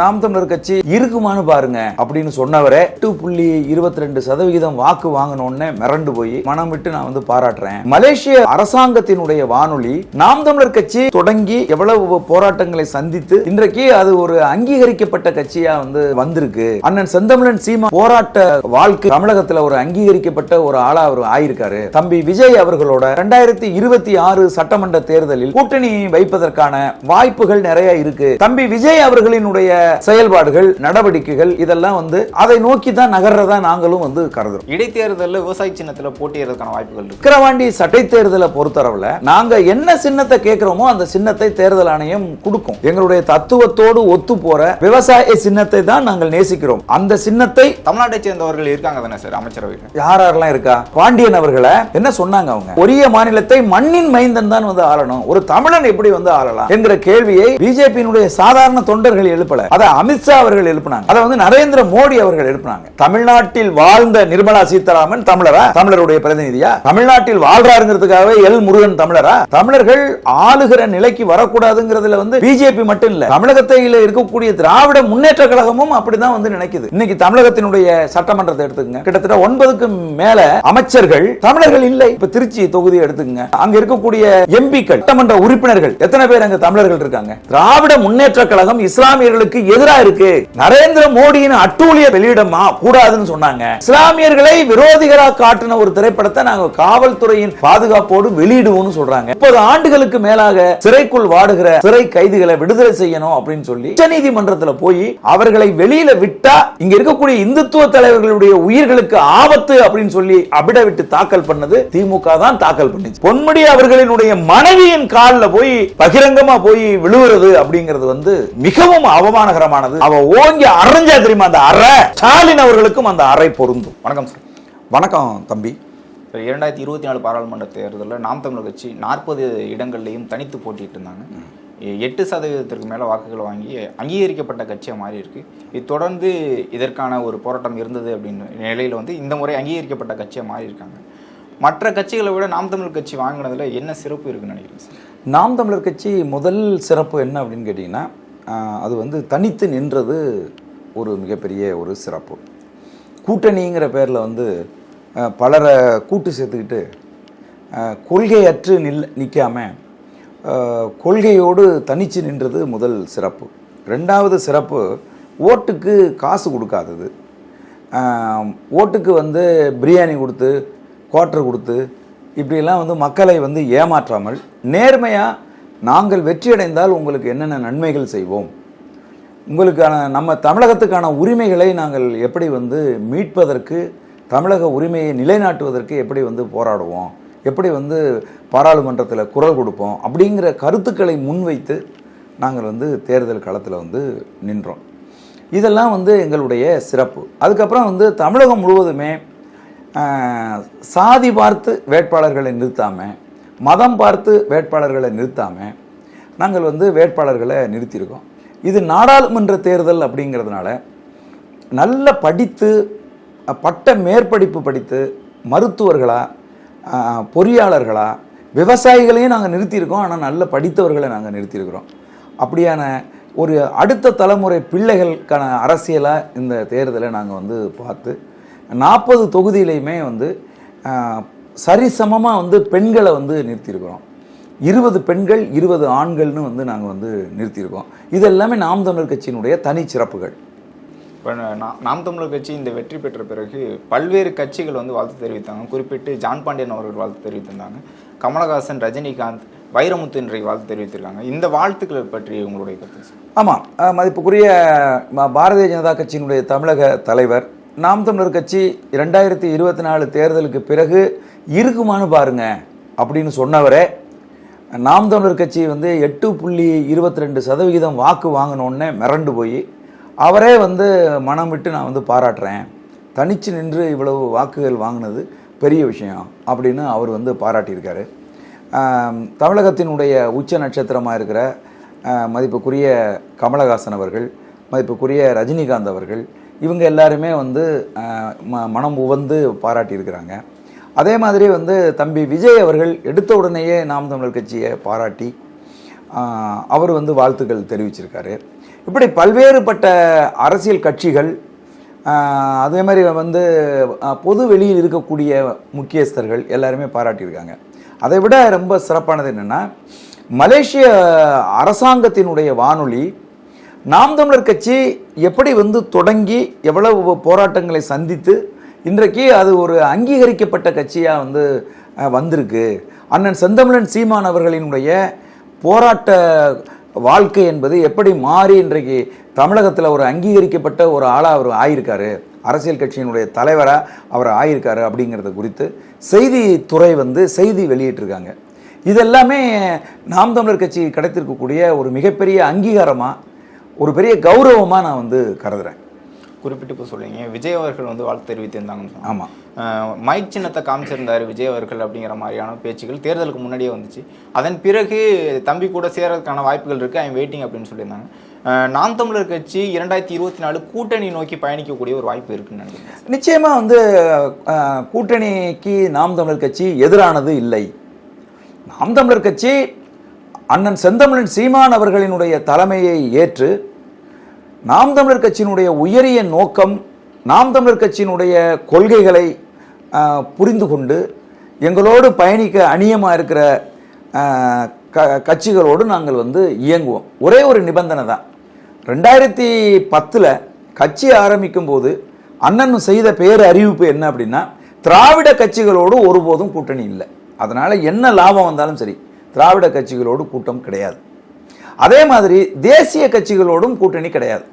நாம் தமிழர் கட்சி இருக்குமான்னு பாருங்க அப்படின்னு சொன்னவரை எட்டு புள்ளி இருபத்தி ரெண்டு சதவிகிதம் வாக்கு வாங்கினோடனே மிரண்டு போய் மனம் விட்டு நான் வந்து பாராட்டுறேன். மலேசிய அரசாங்கத்தினுடைய வானொலி நாம் தமிழர் கட்சி தொடங்கி எவ்வளவு போராட்டங்களை சந்தித்து இன்றைக்கு அது ஒரு அங்கீகரிக்கப்பட்ட கட்சியா வந்து வந்திருக்கு. அண்ணன் செந்தமிழன் சீமா போராட்ட வாழ்க்கை தமிழகத்துல ஒரு அங்கீகரிக்கப்பட்ட ஒரு ஆளா அவர் ஆயிருக்காரு. தம்பி விஜய் அவர்களோட ரெண்டாயிரத்தி இருபத்தி ஆறு சட்டமன்ற தேர்தலில் கூட்டணி வைப்பதற்கான வாய்ப்புகள் நிறைய இருக்கு. தம்பி விஜய் அவர்களினுடைய செயல்பாடுகள் நடவடிக்கைகள் இதெல்லாம் வந்து அதை நோக்கி தான் நகர்றதா நாங்களும் வந்து கருதுறோம். இடைத்தேர்தலில் விவசாய சின்னத்தில் போட்டியிடறதுக்கான வாய்ப்புகள் விக்கிரவாண்டி சட்டை தேர்தலை பொறுத்தளவுல நாங்க என்ன சின்னத்தை கேட்கிறோமோ அந்த சின்னத்தை தேர்தல் ஆணையம் கொடுக்கும். எங்களுடைய தத்துவத்தோடு ஒத்து போற விவசாய சின்னத்தை தான் நாங்கள் நேசிக்கிறோம். அந்த சின்னத்தை தமிழ்நாட்டை சேர்ந்தவர்கள் இருக்காங்க தானே சார் அமைச்சரவையில் யார் யாரெல்லாம் இருக்கா? பாண்டியன் அவர்களை என்ன சொன்னாங்க அவங்க? ஒரிய மாநிலத்தை மண்ணின் மைந்தன் தான் வந்து ஆளணும். ஒரு தமிழன் எப்படி வந்து ஆளலாம்? என்கிற கேள்வியை பிஜேபியினுடைய சாதாரண தொண்டர்கள் எழுப்பல. அதை அமித்ஷா அவர்கள் எழுப்பினாங்க. அதை வந்து நரேந்திர மோடி அவர்கள் எழுப்பினாங்க. தமிழ்நாட்டில் வாழ்ந்த நிர்மலா சீதாராமன் தமிழரா? தமிழருடைய பிரதிநிதியா? தமிழ்நாட்டில் வாழ்றாருங்கிறதுக்காகவே எல் முருகன் தமிழரா? தமிழர்கள் ஆளுகிற நிலைக்கு வரக்கூடாதுங்கிறதுல வந்து பிஜேபி மட்டும் இல்ல தமிழகத்தில் இருக்கக்கூடிய திராவிட முன்னேற்ற கழகமும் அப்படிதான் வந்து நினைக்குது. இன்னைக்கு தமிழகத்தினுடைய சட்டமன்றத்தை எடுத்துக்கங்க. கிட்டத்தட்ட ஒன்பதுக்கு மேல அமைச்சர்கள் தமிழர்கள் இல்லை. இப்ப திருச்சி தொகுதியை எடுத்துக்கங்க. அங்க இருக்கக்கூடிய எம்பிக்கள் சட்டமன்ற உறுப்பினர்கள் எத்தனை பேர் அங்க தமிழர்கள் இருக்காங்க? திராவிட முன்னேற்ற கழகம் இஸ்லாமியர்களுக்கு எதிரா இருக்கு. நரேந்திர மோடியின் அட்டூழிய வெளியிடமா கூடாதுன்னு சொன்னாங்க. இஸ்லாமியர்களை விரோதிகளாக காட்டின ஒரு திரைப்படத்தை நாங்க காவல்துறையின் பாதுகாப்போடு வெளியிடுவோம்னு சொல்றாங்க. முப்பது ஆண்டுகளுக்கு மேலாக சிறைக்குள் வாடுகிற சிறை கைதிகளை விடுதலை செய்யணும் அப்படின்னு சொல்லி உச்சநீதிமன்றத்துல போய் அவர்களை வெளியில விட்டா இங்க இருக்கக்கூடிய இந்துத்துவ தலைவர்களுடைய உயிர்களுக்கு ஆபத்து அப்படின்னு சொல்லி அபிடவிட்டு தாக்கல் பண்ணது திமுக தான் தாக்கல் பண்ணுச்சு. பொன்முடி அவர்களினுடைய மனைவியின் காலில் போய் பகிரங்கமா போய் விழுவுறது அப்படிங்கிறது வந்து மிகவும் அவமானகரமானது அவ ஓங்கி அரைஞ்சா தெரியுமா அந்த அறை? ஸ்டாலின் அவர்களுக்கும் அந்த அறை பொருந்தும். வணக்கம் சார். வணக்கம் தம்பி. இரண்டாயிரத்தி இருபத்தி நாலு பாராளுமன்ற தேர்தலில் நாம் தமிழர் கட்சி நாற்பது இடங்கள்லையும் தனித்து போட்டிட்டு இருந்தாங்க. எட்டு சதவீதத்திற்கு மேலே வாக்குகள் வாங்கி அங்கீகரிக்கப்பட்ட கட்சியாக மாறி இருக்கு. இது தொடர்ந்து இதற்கான ஒரு போராட்டம் இருந்தது அப்படின்னு நிலையில் வந்து இந்த முறை அங்கீகரிக்கப்பட்ட கட்சியாக மாறி இருக்காங்க. மற்ற கட்சிகளை விட நாம் தமிழர் கட்சி வாங்கினதுல என்ன சிறப்பு இருக்குன்னு நினைக்கிறேன் நாம் தமிழர் கட்சி முதல் சிறப்பு என்ன அப்படின்னு கேட்டிங்கன்னா அது வந்து தனித்து நின்றது ஒரு மிகப்பெரிய ஒரு சிறப்பு. கூட்டணிங்கிற பேரில் வந்து பலரை கூட்டு சேர்த்துக்கிட்டு கொள்கையற்று நில் நிற்காம கொள்கையோடு தனித்து நின்றது முதல் சிறப்பு. ரெண்டாவது சிறப்பு ஓட்டுக்கு காசு கொடுக்காதது. ஓட்டுக்கு வந்து பிரியாணி கொடுத்து குவார்ட்டர் கொடுத்து இப்படியெல்லாம் வந்து மக்களை வந்து ஏமாற்றாமல் நேர்மையாக நாங்கள் வெற்றியடைந்தால் உங்களுக்கு என்னென்ன நன்மைகள் செய்வோம்? உங்களுக்கான நம்ம தமிழகத்துக்கான உரிமைகளை நாங்கள் எப்படி வந்து மீட்பதற்கு தமிழக உரிமையை நிலைநாட்டுவதற்கு எப்படி வந்து போராடுவோம்? எப்படி வந்து பாராளுமன்றத்தில் குரல் கொடுப்போம்? அப்படிங்கிற கருத்துக்களை முன்வைத்து நாங்கள் வந்து தேர்தல் களத்தில் வந்து நின்றோம். இதெல்லாம் வந்து எங்களுடைய சிறப்பு. அதுக்கப்புறம் வந்து தமிழகம் முழுவதுமே சாதி பார்த்து வேட்பாளர்களை நிறுத்தாமல் மதம் பார்த்து வேட்பாளர்களை நிறுத்தாமல் நாங்கள் வந்து வேட்பாளர்களை நிறுத்தியிருக்கோம். இது நாடாளுமன்ற தேர்தல் அப்படிங்கிறதுனால நல்ல படித்து பட்ட மேற்படிப்பு படித்து மருத்துவர்களா பொறியாளர்களாக பொறியாளர்களா விவசாயிகளையும் நாங்கள் நிறுத்தியிருக்கோம். ஆனால் நல்ல படித்தவர்களை நாங்கள் நிறுத்தியிருக்கிறோம். அப்படியான ஒரு அடுத்த தலைமுறை பிள்ளைகளுக்கான அரசியலாக இந்த தேர்தலை நாங்கள் வந்து பார்த்து நாற்பது தொகுதியிலையுமே வந்து சரிசமமாக வந்து பெண்களை வந்து நிறுத்தியிருக்கிறோம். இருபது பெண்கள் இருபது ஆண்கள்னு வந்து நாங்கள் வந்து நிறுத்தியிருக்கோம். இது எல்லாமே நாம் தமிழர் கட்சியினுடைய தனி சிறப்புகள். இப்போ நாம் தமிழர் கட்சி இந்த வெற்றி பெற்ற பிறகு பல்வேறு கட்சிகள் வந்து வாழ்த்து தெரிவித்தாங்க. குறிப்பிட்டு ஜான் பாண்டியன் அவர்கள் வாழ்த்து தெரிவித்திருந்தாங்க. கமலஹாசன் ரஜினிகாந்த் வைரமுத்து இன்றைக்கு வாழ்த்து தெரிவித்திருக்காங்க. இந்த வாழ்த்துக்களை பற்றி உங்களுடைய கருத்து. ஆமாம் மதிப்புக்குரிய பாரதிய ஜனதா கட்சியினுடைய தமிழக தலைவர் நாம் தமிழர் கட்சி ரெண்டாயிரத்தி இருபத்தி நாலு தேர்தலுக்கு பிறகு இருக்குமான்னு பாருங்க அப்படின்னு சொன்னவரே நாம் தமிழர் கட்சி வந்து எட்டு புள்ளி இருபத்தி ரெண்டு சதவிகிதம் வாக்கு வாங்கினோடனே மிரண்டு போய் அவரே வந்து மனம் விட்டு நான் வந்து பாராட்டுறேன். தனிச்சு நின்று இவ்வளவு வாக்குகள் வாங்கினது பெரிய விஷயம் அப்படின்னு அவர் வந்து பாராட்டியிருக்காரு. தமிழகத்தினுடைய உச்ச நட்சத்திரமாக இருக்கிற மதிப்புக்குரிய கமலஹாசன் அவர்கள் மதிப்புக்குரிய ரஜினிகாந்த் அவர்கள் இவங்க எல்லாருமே வந்து ம- மனம் உவந்து பாராட்டியிருக்கிறாங்க. அதே மாதிரி வந்து தம்பி விஜய் அவர்கள் எடுத்த உடனேயே நாம் தமிழர் கட்சியை பாராட்டி அவர் வந்து வாழ்த்துக்கள் தெரிவிச்சிருக்காரு. இப்படி பல்வேறுபட்ட அரசியல் கட்சிகள் அதே மாதிரி வந்து பொது வெளியில் இருக்கக்கூடிய முக்கியஸ்தர்கள் எல்லாருமே பாராட்டியிருக்காங்க. அதை விட ரொம்ப சிறப்பானது என்னென்னா மலேசிய அரசாங்கத்தினுடைய வானொலி நாம் தமிழர் கட்சி எப்படி வந்து தொடங்கி எவ்வளவு போராட்டங்களை சந்தித்து இன்றைக்கு அது ஒரு அங்கீகரிக்கப்பட்ட கட்சியாக வந்து வந்திருக்கு. அண்ணன் செந்தமிழன் சீமான் அவர்களினுடைய போராட்ட வாழ்க்கை என்பது எப்படி மாறி இன்றைக்கு தமிழகத்தில் ஒரு அங்கீகரிக்கப்பட்ட ஒரு ஆளாக அவர் ஆயிருக்காரு அரசியல் கட்சியினுடைய தலைவராக அவர் ஆயிருக்காரு அப்படிங்கிறது குறித்து செய்தித்துறை வந்து செய்தி வெளியிட்டிருக்காங்க. இதெல்லாமே நாம் தமிழர் கட்சி கிடைத்திருக்கக்கூடிய ஒரு மிகப்பெரிய அங்கீகாரமாக ஒரு பெரிய கௌரவமாக நான் வந்து கருதுறேன். குறிப்பிட்டு இப்போ சொல்றீங்க. விஜய் அவர்கள் வந்து வாழ்த்து தெரிவித்திருந்தாங்கன்னு சொன்னாங்க. ஆமாம் மைக் சின்னத்தை காமிச்சிருந்தாரு விஜய் அவர்கள் அப்படிங்கிற மாதிரியான பேச்சுகள் தேர்தலுக்கு முன்னாடியே வந்துச்சு. அதன் பிறகு தம்பி கூட சேரதுக்கான வாய்ப்புகள் இருக்கு. ஐம் வெயிட்டிங் அப்படின்னு சொல்லியிருந்தாங்க. நாம் தமிழர் கட்சி இரண்டாயிரத்தி இருபத்தி நாலு கூட்டணி நோக்கி பயணிக்கக்கூடிய ஒரு வாய்ப்பு இருக்குன்னு நினைக்கிறேன். நிச்சயமாக வந்து கூட்டணிக்கு நாம் தமிழர் கட்சி எதிரானது இல்லை. நாம் தமிழர் கட்சி அண்ணன் செந்தமிழன் சீமான் அவர்களினுடைய தலைமையை ஏற்று நாம் தமிழர் கட்சியினுடைய உயரிய நோக்கம் நாம் தமிழர் கட்சியினுடைய கொள்கைகளை புரிந்து கொண்டு எங்களோடு பயணிக்க அணியமாக இருக்கிற க கட்சிகளோடு நாங்கள் வந்து இயங்குவோம். ஒரே ஒரு நிபந்தனை தான். ரெண்டாயிரத்தி பத்தில் கட்சி ஆரம்பிக்கும் போது அண்ணன் செய்த பேர் அறிவிப்பு என்ன அப்படின்னா திராவிட கட்சிகளோடு ஒருபோதும் கூட்டணி இல்லை. அதனால் என்ன லாபம் வந்தாலும் சரி திராவிட கட்சிகளோடு கூட்டம் கிடையாது. அதே மாதிரி தேசிய கட்சிகளோடும் கூட்டணி கிடையாது.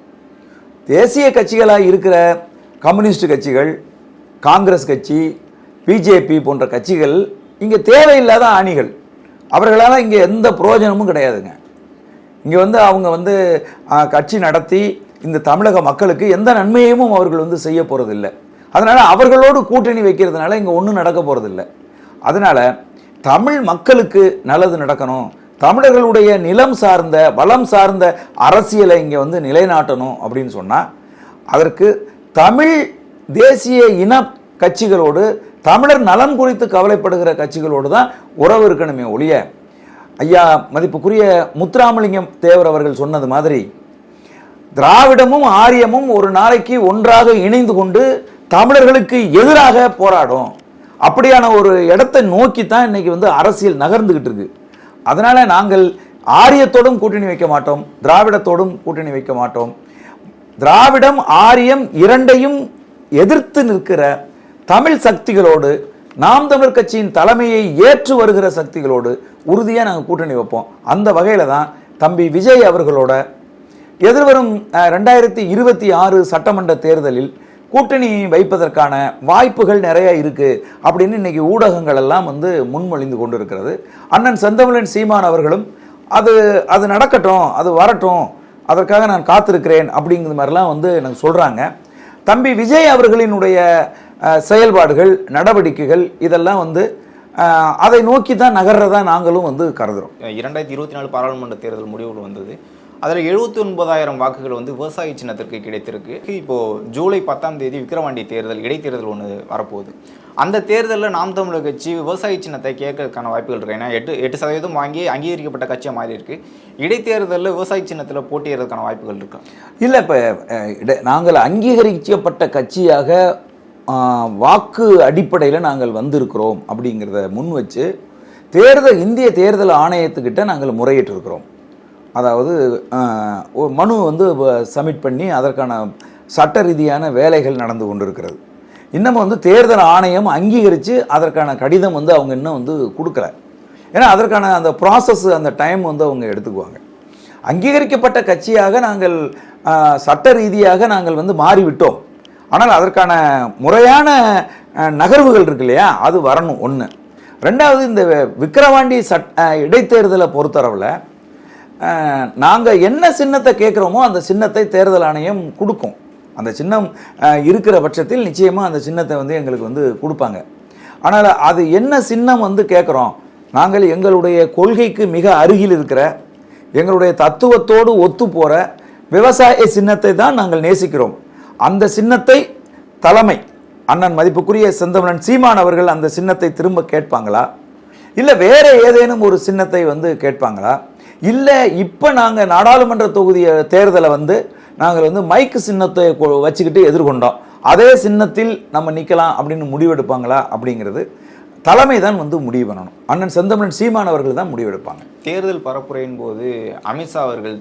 தேசிய கட்சிகளாக இருக்கிற கம்யூனிஸ்ட் கட்சிகள் காங்கிரஸ் கட்சி பிஜேபி போன்ற கட்சிகள் இங்கே தேவையில்லாத அணிகள் அவர்களால் இங்கே எந்த பிரயோஜனமும் கிடையாதுங்க. இங்கே வந்து அவங்க வந்து கட்சி நடத்தி இந்த தமிழக மக்களுக்கு எந்த நன்மையும் அவர்கள் வந்து செய்ய போகிறதில்ல அதனால் அவர்களோடு கூட்டணி வைக்கிறதுனால இங்கே ஒன்றும் நடக்க போகிறதில்ல அதனால் தமிழ் மக்களுக்கு நல்லது நடக்கணும். தமிழர்களுடைய நிலம் சார்ந்த வளம் சார்ந்த அரசியலை இங்கே வந்து நிலைநாட்டணும் அப்படின்னு சொன்னால் அதற்கு தமிழ் தேசிய இன கட்சிகளோடு தமிழர் நலன் குறித்து கவலைப்படுகிற கட்சிகளோடு தான் உறவு இருக்கணுமே ஒழிய ஐயா மதிப்புக்குரிய முத்துராமலிங்கம் தேவர் அவர்கள் சொன்னது மாதிரி திராவிடமும் ஆரியமும் ஒரு நாளைக்கு ஒன்றாக இணைந்து கொண்டு தமிழர்களுக்கு எதிராக போராடும். அப்படியான ஒரு இடத்தை நோக்கி தான் இன்னைக்கு வந்து அரசியல் நகர்ந்துக்கிட்டு இருக்கு. அதனால் நாங்கள் ஆரியத்தோடும் கூட்டணி வைக்க மாட்டோம் திராவிடத்தோடும் கூட்டணி வைக்க மாட்டோம். திராவிடம் ஆரியம் இரண்டையும் எதிர்த்து நிற்கிற தமிழ் சக்திகளோடு நாம் தமிழர் கட்சியின் தலைமையை ஏற்று வருகிற சக்திகளோடு உறுதியாக நாங்கள் கூட்டணி வைப்போம். அந்த வகையில் தான் தம்பி விஜய் அவர்களோட எதிர்வரும் ரெண்டாயிரத்தி இருபத்தி ஆறு சட்டமன்ற தேர்தலில் கூட்டணி வைப்பதற்கான வாய்ப்புகள் நிறைய இருக்கு அப்படின்னு இன்னைக்கு ஊடகங்கள் எல்லாம் வந்து முன்மொழிந்து கொண்டு இருக்கிறது அண்ணன் செந்தமிழன் சீமான் அவர்களும் அது அது நடக்கட்டும் அது வரட்டும் அதற்காக நான் காத்திருக்கிறேன் அப்படிங்கிற மாதிரிலாம் வந்து எனக்கு சொல்றாங்க. தம்பி விஜய் அவர்களினுடைய செயல்பாடுகள் நடவடிக்கைகள் இதெல்லாம் வந்து அதை நோக்கி தான் நகர்றதா நாங்களும் வந்து கருதுறோம். இரண்டாயிரத்தி இருபத்தி நாலு பாராளுமன்ற தேர்தல் முடிவுகள் வந்தது. அதில் எழுபத்தி ஒன்பதாயிரம் வாக்குகள் வந்து விவசாய சின்னத்திற்கு கிடைத்திருக்கு. இப்போது ஜூலை பத்தாம் தேதி விக்கிரவாண்டி தேர்தல் இடைத்தேர்தல் ஒன்று வரப்போகுது. அந்த தேர்தலில் நாம் தமிழர் கட்சி விவசாய சின்னத்தை கேட்கறதுக்கான வாய்ப்புகள் இருக்கு. ஏன்னா எட்டு எட்டு சதவீதம் வாங்கி அங்கீகரிக்கப்பட்ட கட்சியாக மாறி இருக்கு இடைத்தேர்தலில் விவசாய சின்னத்தில் போட்டியிடுறதுக்கான வாய்ப்புகள் இருக்கா? இல்லை இப்போ நாங்கள் அங்கீகரிக்கப்பட்ட கட்சியாக வாக்கு அடிப்படையில் நாங்கள் வந்திருக்கிறோம் அப்படிங்கிறத முன் வச்சு தேர்தல் இந்திய தேர்தல் ஆணையத்துக்கிட்ட நாங்கள் முறையிட்டிருக்கிறோம். அதாவது ஒரு மனு வந்து சப்மிட் பண்ணி அதற்கான சட்ட ரீதியான வேலைகள் நடந்து கொண்டிருக்கிறது. இன்னமும் வந்து தேர்தல் ஆணையம் அங்கீகரித்து அதற்கான கடிதம் வந்து அவங்க இன்னும் வந்து கொடுக்கல. ஏன்னா அதற்கான அந்த ப்ராசஸ் அந்த டைம் வந்து அவங்க எடுத்துக்குவாங்க. அங்கீகரிக்கப்பட்ட கட்சியாக நாங்கள் சட்ட ரீதியாக நாங்கள் வந்து மாறிவிட்டோம். ஆனால் அதற்கான முறையான நகர்வுகள் இருக்கு இல்லையா அது வரணும் ஒன்று ரெண்டாவது இந்த விக்கிரவாண்டி சட் இடைத்தேர்தலை பொறுத்தளவில் நாங்கள் என்ன சின்னத்தை கேட்குறோமோ அந்த சின்னத்தை தேர்தல் ஆணையம் கொடுக்கும். அந்த சின்னம் இருக்கிற பட்சத்தில் நிச்சயமாக அந்த சின்னத்தை வந்து எங்களுக்கு வந்து கொடுப்பாங்க. ஆனால் அது என்ன சின்னம் வந்து கேட்குறோம் நாங்கள் எங்களுடைய கொள்கைக்கு மிக அருகில் இருக்கிற எங்களுடைய தத்துவத்தோடு ஒத்து போகிற விவசாய சின்னத்தை தான் நாங்கள் நேசிக்கிறோம். அந்த சின்னத்தை தலைமை அண்ணன் மதிப்புக்குரிய செந்தமனன் சீமான் அவர்கள் அந்த சின்னத்தை திரும்ப கேட்பாங்களா? இல்லை வேறு ஏதேனும் ஒரு சின்னத்தை வந்து கேட்பாங்களா? இல்லை இப்போ நாங்கள் நாடாளுமன்ற தொகுதிய தேர்தலை வந்து நாங்கள் வந்து மைக்கு சின்னத்தை வச்சுக்கிட்டு எதிர்கொண்டோம். அதே சின்னத்தில் நம்ம நிற்கலாம் அப்படின்னு முடிவெடுப்பாங்களா அப்படிங்கிறது தலைமை தான் வந்து முடிவு பண்ணணும். அண்ணன் செந்தமிழன் சீமான் அவர்கள் தான் முடிவெடுப்பாங்க தேர்தல் பரப்புரையின் போது அமித்ஷா அவர்கள்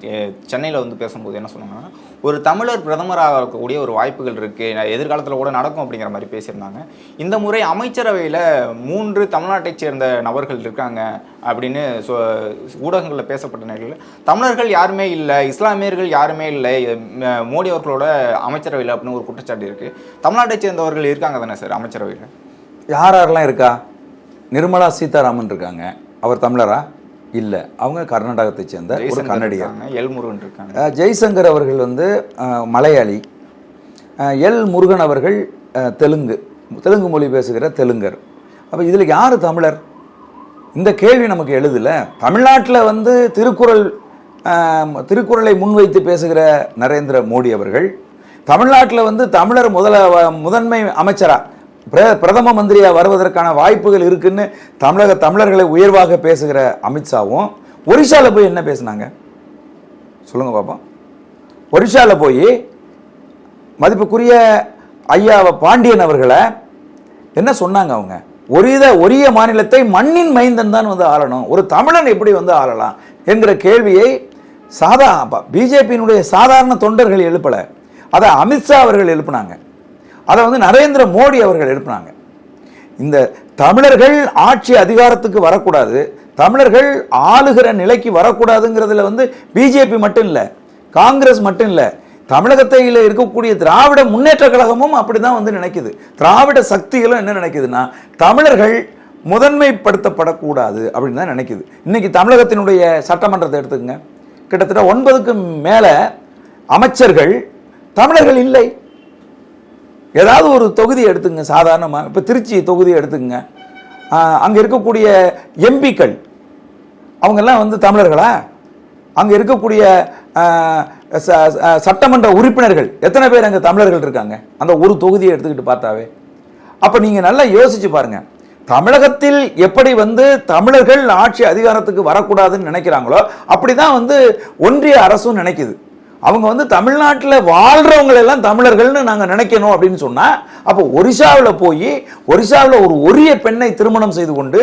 சென்னையில் வந்து பேசும்போது என்ன சொன்னாங்கன்னா ஒரு தமிழர் பிரதமராக இருக்கக்கூடிய ஒரு வாய்ப்புகள் இருக்குது எதிர்காலத்தில் கூட நடக்கும் அப்படிங்கிற மாதிரி பேசியிருந்தாங்க. இந்த முறை அமைச்சரவையில் மூன்று தமிழ்நாட்டைச் சேர்ந்த நபர்கள் இருக்காங்க அப்படின்னு சொ- ஊடகங்களில் பேசப்பட்ட நிலையில் தமிழர்கள் யாருமே இல்லை இஸ்லாமியர்கள் யாருமே இல்லை மோடி அவர்களோட அமைச்சரவையில் அப்படின்னு ஒரு குற்றச்சாட்டு இருக்குது தமிழ்நாட்டைச் சேர்ந்தவர்கள் இருக்காங்க தானே சார் அமைச்சரவையில்? யார் யாரெல்லாம் இருக்கா? நிர்மலா சீதாராமன் இருக்காங்க. அவர் தமிழரா? இல்லை. அவங்க கர்நாடகத்தை சேர்ந்த ஒரு கன்னடியர் இருக்காங்க எல்முருகன் இருக்காங்க. ஜெய்சங்கர் அவர்கள் வந்து மலையாளி. எல் முருகன் அவர்கள் தெலுங்கு. தெலுங்கு மொழி பேசுகிற தெலுங்கர். அப்போ இதில் யார் தமிழர்? இந்த கேள்வி நமக்கு எழுதல. தமிழ்நாட்டில் வந்து திருக்குறள் திருக்குறளை முன்வைத்து பேசுகிற நரேந்திர மோடி அவர்கள் தமிழ்நாட்டில் வந்து தமிழர் முதல முதன்மை அமைச்சரா? பிர பிரதம மந்திரியாக வருவதற்கான வாய்ப்புகள் இருக்குன்னு தமிழக தமிழர்களை உயர்வாக பேசுகிற அமித்ஷாவும் ஒரிஷாவில் போய் என்ன பேசுனாங்க? சொல்லுங்கள் பாப்போம் ஒரிஷாவில் போய் மதிப்புக்குரிய ஐயாவை பாண்டியன் அவர்களை என்ன சொன்னாங்க அவங்க? ஒரித ஒரிய மாநிலத்தை மண்ணின் மைந்தன் தான் வந்து ஆளணும். ஒரு தமிழன் எப்படி வந்து ஆளலாம் என்கிற கேள்வியை சாதா பிஜேபியினுடைய சாதாரண தொண்டர்கள் எழுப்பலை. அதை அமித்ஷா அவர்கள் எழுப்புனாங்க. அதை வந்து நரேந்திர மோடி அவர்கள் எழுப்பினாங்க. இந்த தமிழர்கள் ஆட்சி அதிகாரத்துக்கு வரக்கூடாது தமிழர்கள் ஆளுகிற நிலைக்கு வரக்கூடாதுங்கிறதுல வந்து பிஜேபி மட்டும் இல்லை காங்கிரஸ் மட்டும் இல்லை தமிழகத்தில் இருக்கக்கூடிய திராவிட முன்னேற்ற கழகமும் அப்படிதான் வந்து நினைக்குது. திராவிட சக்திகளும் என்ன நினைக்குதுன்னா தமிழர்கள் முதன்மைப்படுத்தப்படக்கூடாது அப்படின்னு தான் நினைக்குது. இன்னைக்கு தமிழகத்தினுடைய சட்டமன்றத்தை எடுத்துக்கங்க. கிட்டத்தட்ட ஒன்பதுக்கும் மேலே அமைச்சர்கள் தமிழர்கள் இல்லை. ஏதாவது ஒரு தொகுதி எடுத்துங்க சாதாரணமாக இப்போ திருச்சி தொகுதி எடுத்துங்க. அங்கே இருக்கக்கூடிய எம்பிக்கள் அவங்கெல்லாம் வந்து தமிழர்களா? அங்கே இருக்கக்கூடிய ச- சட்டமன்ற உறுப்பினர்கள் எத்தனை பேர் அங்கே தமிழர்கள் இருக்காங்க? அந்த ஒரு தொகுதியை எடுத்துக்கிட்டு பார்த்தாவே. அப்போ நீங்கள் நல்லா யோசிச்சு பாருங்க. தமிழகத்தில் எப்படி வந்து தமிழர்கள் ஆட்சி அதிகாரத்துக்கு வரக்கூடாதுன்னு நினைக்கிறாங்களோ அப்படிதான் வந்து ஒன்றிய அரசும் நினைக்குது. அவங்க வந்து தமிழ்நாட்டில் வாழ்கிறவங்களெல்லாம் எல்லாம் தமிழர்கள்னு நாங்கள் நினைக்கணும் அப்படின்னு சொன்னால் அப்போ ஒரிசாவில் போய் ஒரிசாவில் ஒரு ஒரிய பெண்ணை திருமணம் செய்து கொண்டு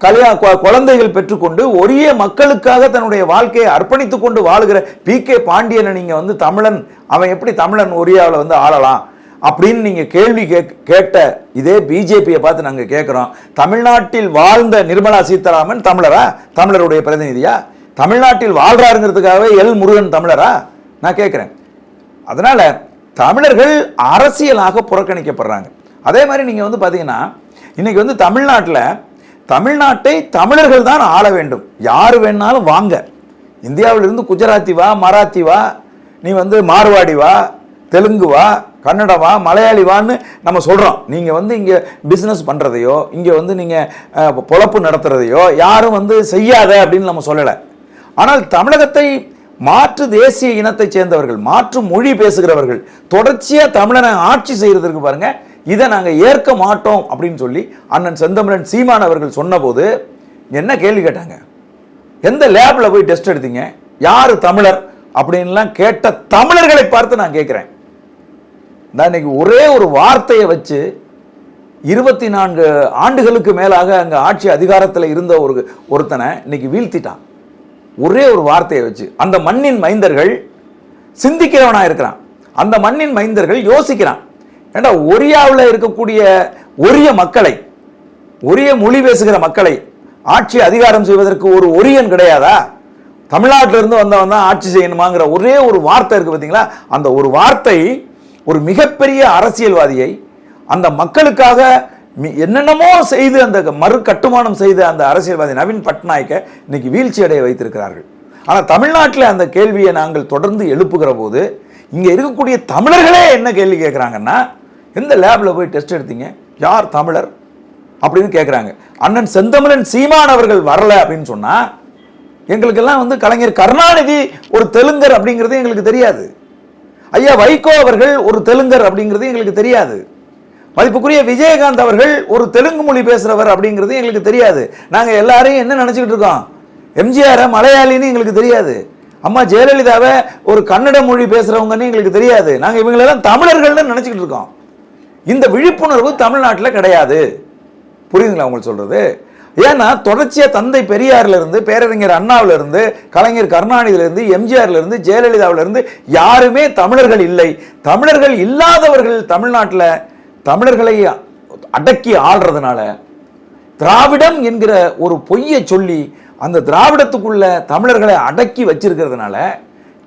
கல்யாண குழந்தைகள் பெற்றுக்கொண்டு ஒரே மக்களுக்காக தன்னுடைய வாழ்க்கையை அர்ப்பணித்து கொண்டு வாழுகிற பி. கே. பாண்டியனை நீங்கள் வந்து தமிழன் அவன் எப்படி தமிழன் ஒரியாவில் வந்து ஆளலாம் அப்படின்னு நீங்கள் கேள்வி கேக்- கேட்ட இதே பிஜேபியை பார்த்து நாங்கள் கேட்குறோம் தமிழ்நாட்டில் வாழ்ந்த நிர்மலா சீதாராமன் தமிழரா? தமிழருடைய பிரதிநிதியா? தமிழ்நாட்டில் வாழ்றாருங்கிறதுக்காகவே எல் முருகன் தமிழரா? நான் கேட்குறேன் அதனால் தமிழர்கள் அரசியலாக புறக்கணிக்கப்படுறாங்க. அதே மாதிரி நீங்கள் வந்து பார்த்தீங்கன்னா இன்றைக்கி வந்து தமிழ்நாட்டில் தமிழ்நாட்டை தமிழர்கள் தான் ஆள வேண்டும். யார் வேணாலும் வாங்க. இந்தியாவிலிருந்து குஜராத்தி வா மராத்தி வா நீ வந்து மார்வாடி வா தெலுங்கு வா கன்னட வா மலையாளி வான்னு நம்ம சொல்கிறோம் நீங்கள் வந்து இங்கே பிஸ்னஸ் பண்ணுறதையோ இங்கே வந்து நீங்கள் பொழப்பு நடத்துகிறதையோ யாரும் வந்து செய்யாத அப்படின்னு நம்ம சொல்லலை. ஆனால் தமிழகத்தை மாற்று தேசிய இனத்தை சேர்ந்தவர்கள் மாற்று மொழி பேசுகிறவர்கள் தொடர்ச்சியாக தமிழனை ஆட்சி செய்கிறதுக்கு பாருங்க. இதை நாங்கள் ஏற்க மாட்டோம் அப்படின்னு சொல்லி அண்ணன் செந்தமிழன் சீமான் அவர்கள் சொன்னபோது என்ன கேள்வி கேட்டாங்க? எந்த லேபில் போய் டெஸ்ட் எடுத்தீங்க? யார் தமிழர்? அப்படின்லாம் கேட்ட தமிழர்களை பார்த்து நான் கேட்குறேன். நான் இன்னைக்கு ஒரே ஒரு வார்த்தையை வச்சு இருபத்தி நான்கு ஆண்டுகளுக்கு மேலாக அங்கே ஆட்சி அதிகாரத்தில் இருந்த ஒரு ஒருத்தனை இன்னைக்கு வீழ்த்திட்டான். ஒரே ஒரு வார்த்தையை வச்சு அந்த மண்ணின் மைந்தர்கள் சிந்திக்கிறவனாக இருக்கிறான். அந்த மண்ணின் மைந்தர்கள் யோசிக்கிறான். ஏண்டா ஒரியாவில் இருக்கக்கூடிய ஒரிய மக்களை ஒரிய மொழி பேசுகிற மக்களை ஆட்சி அதிகாரம் செய்வதற்கு ஒரு ஒரியன் கிடையாதா? தமிழ்நாட்டிலிருந்து வந்தவன் தான் ஆட்சி செய்யணுமாங்கிற ஒரே ஒரு வார்த்தை இருக்கு பார்த்தீங்களா அந்த ஒரு வார்த்தை ஒரு மிகப்பெரிய அரசியல்வாதியை அந்த மக்களுக்காக என்னென்னமோ செய்து அந்த மறு கட்டுமானம் செய்த அந்த அரசியல்வாதி நவீன் பட்நாயக்க இன்னைக்கு வீழ்ச்சி அடைய வைத்திருக்கிறார்கள். ஆனால் தமிழ்நாட்டில் அந்த கேள்வியை நாங்கள் தொடர்ந்து எழுப்புகிற போது இங்கே இருக்கக்கூடிய தமிழர்களே என்ன கேள்வி கேட்குறாங்கன்னா எந்த லேபில் போய் டெஸ்ட் எடுத்தீங்க? யார் தமிழர்? அப்படின்னு கேட்குறாங்க அண்ணன் செந்தமிழன் சீமான் அவர்கள் வரல அப்படின்னு சொன்னால் எங்களுக்கெல்லாம் வந்து கலைஞர் கருணாநிதி ஒரு தெலுங்கர் அப்படிங்கிறது எங்களுக்கு தெரியாது. ஐயா வைகோ அவர்கள் ஒரு தெலுங்கர் அப்படிங்கிறது எங்களுக்கு தெரியாது. மதிப்புக்குரிய விஜயகாந்த் அவர்கள் ஒரு தெலுங்கு மொழி பேசுகிறவர் அப்படிங்கிறது எங்களுக்கு தெரியாது. நாங்கள் எல்லாரையும் என்ன நினச்சிக்கிட்டு இருக்கோம்? எம்ஜிஆரை மலையாளின்னு எங்களுக்கு தெரியாது. அம்மா ஜெயலலிதாவை ஒரு கன்னட மொழி பேசுகிறவங்கன்னு எங்களுக்கு தெரியாது. நாங்கள் இவங்களெல்லாம் தமிழர்கள்னு நினச்சிக்கிட்டு இருக்கோம். இந்த விழிப்புணர்வு தமிழ்நாட்டில் கிடையாது. புரியுதுங்களா உங்களுக்கு சொல்கிறது ஏன்னா தொடர்ச்சியாக தந்தை பெரியார்லேருந்து பேரறிஞர் அண்ணாவிலிருந்து கலைஞர் கருணாநிதியிலிருந்து எம்ஜிஆர்லேருந்து ஜெயலலிதாவிலிருந்து இருந்து யாருமே தமிழர்கள் இல்லை. தமிழர்கள் இல்லாதவர்கள் தமிழ்நாட்டில் தமிழர்களை அடக்கி ஆள்றதுனால திராவிடம் என்கிற ஒரு பொய்யை சொல்லி அந்த திராவிடத்துக்குள்ள தமிழர்களை அடக்கி வச்சிருக்கிறதுனால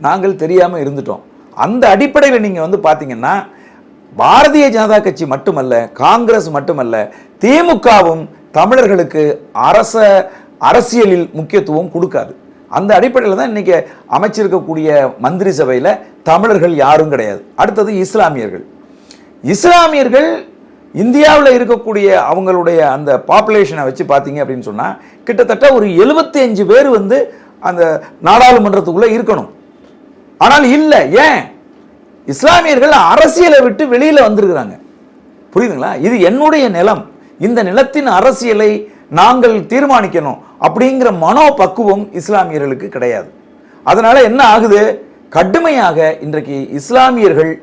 நாங்கள் தெரியாமல் இருந்துட்டோம். அந்த அடிப்படையில் நீங்கள் வந்து பார்த்தீங்கன்னா பாரதிய ஜனதா கட்சி மட்டுமல்ல காங்கிரஸ் மட்டுமல்ல திமுகவும் தமிழர்களுக்கு அரச அரசியலில் முக்கியத்துவம் கொடுக்காது. அந்த அடிப்படையில் தான் இன்னைக்கு அமைச்சிருக்கக்கூடிய மந்திரி சபையில் தமிழர்கள் யாரும் கிடையாது. அடுத்தது இஸ்லாமியர்கள். இஸ்லாமியர்கள் இந்தியாவில் இருக்கக்கூடிய அவங்களுடைய அந்த பாப்புலேஷனை வச்சு பார்த்தீங்க அப்படின்னு சொன்னால் கிட்டத்தட்ட ஒரு 75 பேர் வந்து அந்த நாடாளுமன்றத்துக்குள்ளே இருக்கணும். ஆனால் இல்லை ஏன்? இஸ்லாமியர்கள் அரசியலை விட்டு வெளியில் வந்திருக்கிறாங்க. புரியுதுங்களா? இது என்னுடைய நிலம். இந்த நிலத்தின் அரசியலை நாங்கள் தீர்மானிக்கணும் அப்படிங்கிற மனோபக்குவம் இஸ்லாமியர்களுக்கு கிடையாது. அதனால் என்ன ஆகுது? கடுமையாக இன்றைக்கு இஸ்லாமியர்கள்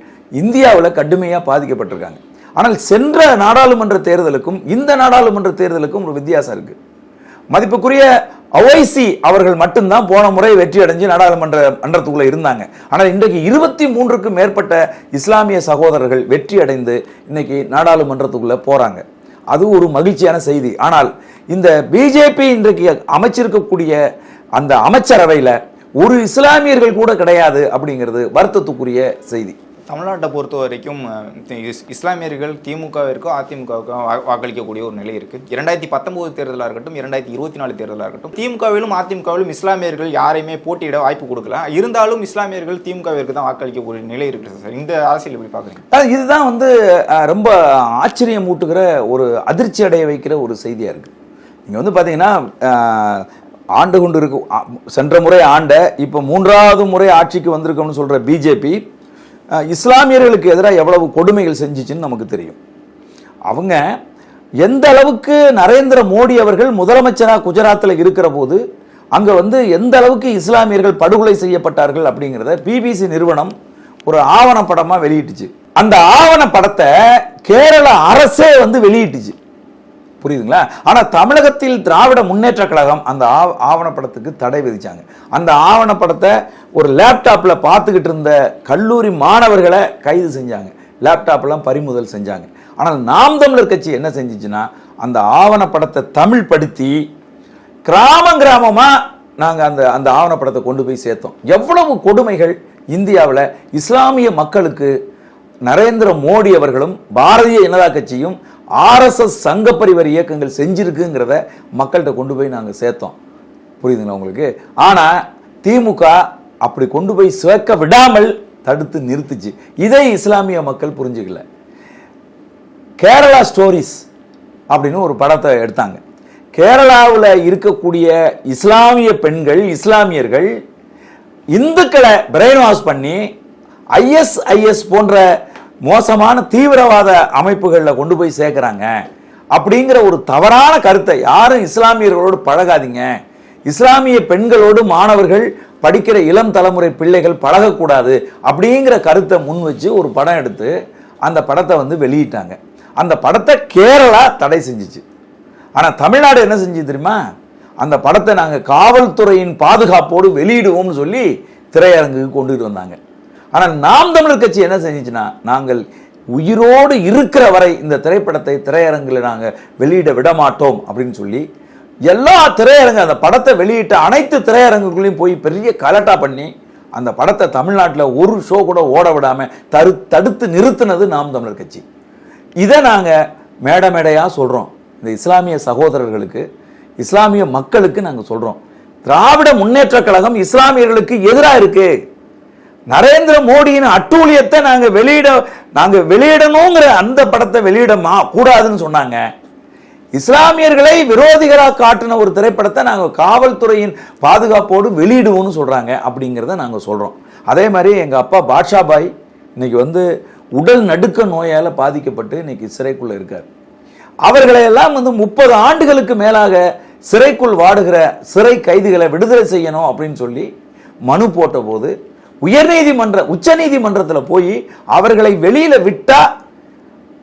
இந்தியாவில் கடுமையாக பாதிக்கப்பட்டிருக்காங்க. ஆனால் சென்ற நாடாளுமன்ற தேர்தலுக்கும் இந்த நாடாளுமன்ற தேர்தலுக்கும் ஒரு வித்தியாசம் இருக்கு. மதிப்புக்குரிய ஒவைசி அவர்கள் மட்டும்தான் போன முறை வெற்றி அடைஞ்சு நாடாளுமன்ற மன்றத்துக்குள்ளே இருந்தாங்க. ஆனால் இன்றைக்கு இருபத்தி மூன்றுக்கும் மேற்பட்ட இஸ்லாமிய சகோதரர்கள் வெற்றி அடைந்து இன்னைக்கு நாடாளுமன்றத்துக்குள்ளே போறாங்க. அது ஒரு மகிழ்ச்சியான செய்தி. ஆனால் இந்த பிஜேபி இன்றைக்கு அமைச்சிருக்கக்கூடிய அந்த அமைச்சரவையில் ஒரு இஸ்லாமியர்கள் கூட கிடையாது அப்படிங்கிறது வருத்தத்துக்குரிய செய்தி. தமிழ்நாட்டை பொறுத்த வரைக்கும் இஸ்லாமியர்கள் திமுகவிற்கோ அதிமுகவுக்கோ வா- வாக்களிக்கக்கூடிய ஒரு நிலை இருக்குது இரண்டாயிரத்தி பத்தொன்பது தேர்தலாக இருக்கட்டும் இரண்டாயிரத்தி இருபத்தி நாலு தேர்தலாக இருக்கட்டும் திமுகவிலும் அதிமுகவிலும் இஸ்லாமியர்கள் யாரையுமே போட்டியிட வாய்ப்பு கொடுக்கல. இருந்தாலும் இஸ்லாமியர்கள் திமுகவிற்கு தான் வாக்களிக்கக்கூடிய நிலை இருக்குது சார். இந்த அரசியல் எப்படி பார்க்குறீங்க? இதுதான் வந்து ரொம்ப ஆச்சரியம் ஊட்டுகிற ஒரு அதிர்ச்சி அடைய வைக்கிற ஒரு செய்தியாக இருக்குது இங்கே வந்து பார்த்தீங்கன்னா ஆண்டு கொண்டு இருக்கு சென்ற முறை ஆண்ட இப்போ மூன்றாவது முறை ஆட்சிக்கு வந்திருக்கோம்னு சொல்கிற பிஜேபி இஸ்லாமியர்களுக்கு எதிராக எவ்வளவு கொடுமைகள் செஞ்சிச்சுன்னு நமக்கு தெரியும். அவங்க எந்த அளவுக்கு நரேந்திர மோடி அவர்கள் முதலமைச்சராக குஜராத்தில் இருக்கிற போது அங்கே வந்து எந்த அளவுக்கு இஸ்லாமியர்கள் படுகொலை செய்யப்பட்டார்கள் அப்படிங்கிறத பிபிசி நிறுவனம் ஒரு ஆவணப்படமாக வெளியிட்டுச்சு. அந்த ஆவணப்படத்தை கேரள அரசே வந்து வெளியிட்டுச்சு. புரியுதுங்களா? ஆனால் தமிழகத்தில் திராவிட முன்னேற்ற கழகம் அந்த ஆவ- ஆவணப்படத்துக்கு தடை விதித்தாங்க அந்த ஆவணப்படத்தை ஒரு லேப்டாப்பில் பார்த்துக்கிட்டு இருந்த கல்லூரி மாணவர்களை கைது செஞ்சாங்க. லேப்டாப்லாம் பறிமுதல் செஞ்சாங்க. ஆனால் நாம் தமிழர் கட்சி என்ன செஞ்சுச்சுன்னா அந்த ஆவணப்படத்தை தமிழ் படுத்தி கிராமம் கிராமமாக நாங்கள் அந்த அந்த ஆவணப்படத்தை கொண்டு போய் சேர்த்தோம். எவ்வளவு கொடுமைகள் இந்தியாவில் இஸ்லாமிய மக்களுக்கு நரேந்திர மோடி அவர்களும் பாரதிய ஜனதா கட்சியும் ஆர்எஸ்எஸ் சங்க பரிவார இயக்கங்கள் செஞ்சிருக்குங்கிறத மக்கள்கிட்ட கொண்டு போய் நாங்கள் சேர்த்தோம். புரியுதுங்களா உங்களுக்கு? ஆனால் திமுக அப்படி கொண்டு போய் சேர்க்க விடாமல் தடுத்து நிறுத்துச்சு. இதை இஸ்லாமிய மக்கள் புரிஞ்சுக்கல. கேரளா ஸ்டோரிஸ் அப்படின்னு ஒரு படத்தை எடுத்தாங்க. கேரளாவில் இருக்கக்கூடிய இஸ்லாமிய பெண்கள் இஸ்லாமியர்கள் இந்துக்களை பிரெயின் வாஷ் பண்ணி ஐஎஸ்ஐஎஸ் போன்ற மோசமான தீவிரவாத அமைப்புகளில் கொண்டு போய் சேர்க்குறாங்க. அப்படிங்கிற ஒரு தவறான கருத்தை யாரும் இஸ்லாமியர்களோடு பழகாதீங்க. இஸ்லாமிய பெண்களோடு மாணவர்கள் படிக்கிற இளம் தலைமுறை பிள்ளைகள் பழகக்கூடாது அப்படிங்கிற கருத்தை முன் வச்சு ஒரு படம் எடுத்து அந்த படத்தை வந்து வெளியிட்டாங்க. அந்த படத்தை கேரளா தடை செஞ்சிச்சு. ஆனால் தமிழ்நாடு என்ன செஞ்சு தெரியுமா? அந்த படத்தை நாங்கள் காவல்துறையின் பாதுகாப்போடு வெளியிடுவோம்னு சொல்லி திரையரங்குக்கு கொண்டுட்டு வந்தாங்க. ஆனால் நாம் தமிழர் கட்சி என்ன செஞ்சுச்சுன்னா நாங்கள் உயிரோடு இருக்கிற வரை இந்த திரைப்படத்தை திரையரங்கில் நாங்கள் வெளியிட விட மாட்டோம் அப்படின்னு சொல்லி எல்லா திரையரங்கு அந்த படத்தை வெளியிட்ட அனைத்து திரையரங்குகளையும் போய் பெரிய கலட்டா பண்ணி அந்த படத்தை தமிழ்நாட்டில் ஒரு ஷோ கூட ஓட விடாமல் தரு தடுத்து நிறுத்தினது நாம் தமிழர் கட்சி. இதை நாங்கள் மேட மேடையாக சொல்கிறோம் இந்த இஸ்லாமிய சகோதரர்களுக்கு இஸ்லாமிய மக்களுக்கு நாங்கள் சொல்கிறோம் திராவிட முன்னேற்ற கழகம் இஸ்லாமியர்களுக்கு எதிராக இருக்குது நரேந்திர மோடியின் அட்டூழியத்தை நாங்கள் வெளியிட நாங்கள் வெளியிடணுங்கிற அந்த படத்தை வெளியிடமா கூடாதுன்னு சொன்னாங்க. இஸ்லாமியர்களை விரோதிகளாக காட்டின ஒரு திரைப்படத்தை நாங்கள் காவல்துறையின் பாதுகாப்போடு வெளியிடுவோம்னு சொல்கிறாங்க அப்படிங்கிறத நாங்கள் சொல்கிறோம் அதே மாதிரி எங்கள் அப்பா பாட்ஷா பாய் இன்னைக்கு வந்து உடல் நடுக்க நோயால் பாதிக்கப்பட்டு இன்னைக்கு சிறைக்குள்ளே இருக்கார். அவர்களையெல்லாம் வந்து முப்பது ஆண்டுகளுக்கு மேலாக சிறைக்குள் வாடுகிற சிறை கைதிகளை விடுதலை செய்யணும் அப்படின்னு சொல்லி மனு போட்ட போது உயர்நீதிமன்ற உச்சநீதிமன்றத்தில் போய் அவர்களை வெளியில விட்டால்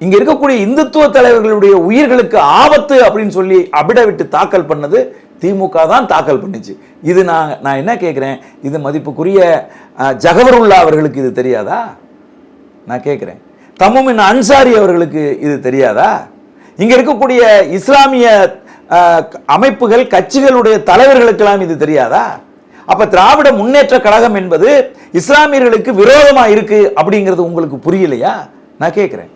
இங்கே இருக்கக்கூடிய இந்துத்துவ தலைவர்களுடைய உயிர்களுக்கு ஆபத்து அப்படின்னு சொல்லி அபிடவிட்டு தாக்கல் பண்ணது திமுக தான் தாக்கல் பண்ணுச்சு. இது நான் நான் என்ன கேட்குறேன் இது மதிப்புக்குரிய ஜகவருல்லா அவர்களுக்கு இது தெரியாதா? நான் கேட்குறேன் தமுமின் அன்சாரி அவர்களுக்கு இது தெரியாதா? இங்கே இருக்கக்கூடிய இஸ்லாமிய அமைப்புகள் கட்சிகளுடைய தலைவர்களுக்கெல்லாம் இது தெரியாதா? அப்போ திராவிட முன்னேற்ற கழகம் என்பது இஸ்லாமியர்களுக்கு விரோதமா இருக்கு அப்படிங்கிறது உங்களுக்கு புரியலையா? நான் கேட்குறேன்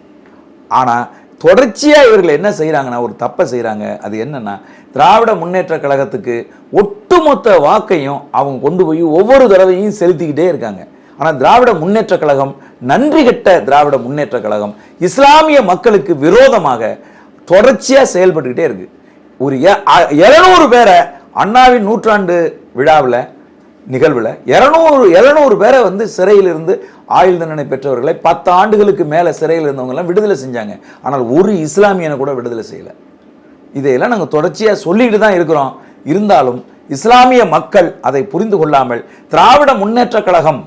ஆனா தொடர்ச்சியா இவர்கள் என்ன செய்கிறாங்கன்னா ஒரு தப்பை செய்கிறாங்க அது என்னன்னா திராவிட முன்னேற்ற கழகத்துக்கு ஒட்டுமொத்த வாக்கையும் அவங்க கொண்டு போய் ஒவ்வொரு தடவையும் செலுத்திக்கிட்டே இருக்காங்க. ஆனால் திராவிட முன்னேற்ற கழகம் நன்றி கெட்ட திராவிட முன்னேற்ற கழகம் இஸ்லாமிய மக்களுக்கு விரோதமாக தொடர்ச்சியாக செயல்பட்டுக்கிட்டே இருக்கு. ஒரு எழுநூறு பேரை அண்ணாவின் நூற்றாண்டு விழாவில் நிகழ்வில் இரநூறு இரநூறு பேரை வந்து சிறையிலிருந்து ஆயுள் தண்டனை பெற்றவர்களை பத்து ஆண்டுகளுக்கு மேலே சிறையில் இருந்தவங்கெல்லாம் விடுதலை செஞ்சாங்க. ஆனால் ஒரு இஸ்லாமியனை கூட விடுதலை செய்யலை. இதையெல்லாம் நாங்கள் தொடர்ச்சியாக சொல்லிக்கிட்டு தான் இருக்கிறோம். இருந்தாலும் இஸ்லாமிய மக்கள் அதை புரிந்து கொள்ளாமல் திராவிட முன்னேற்ற கழகம்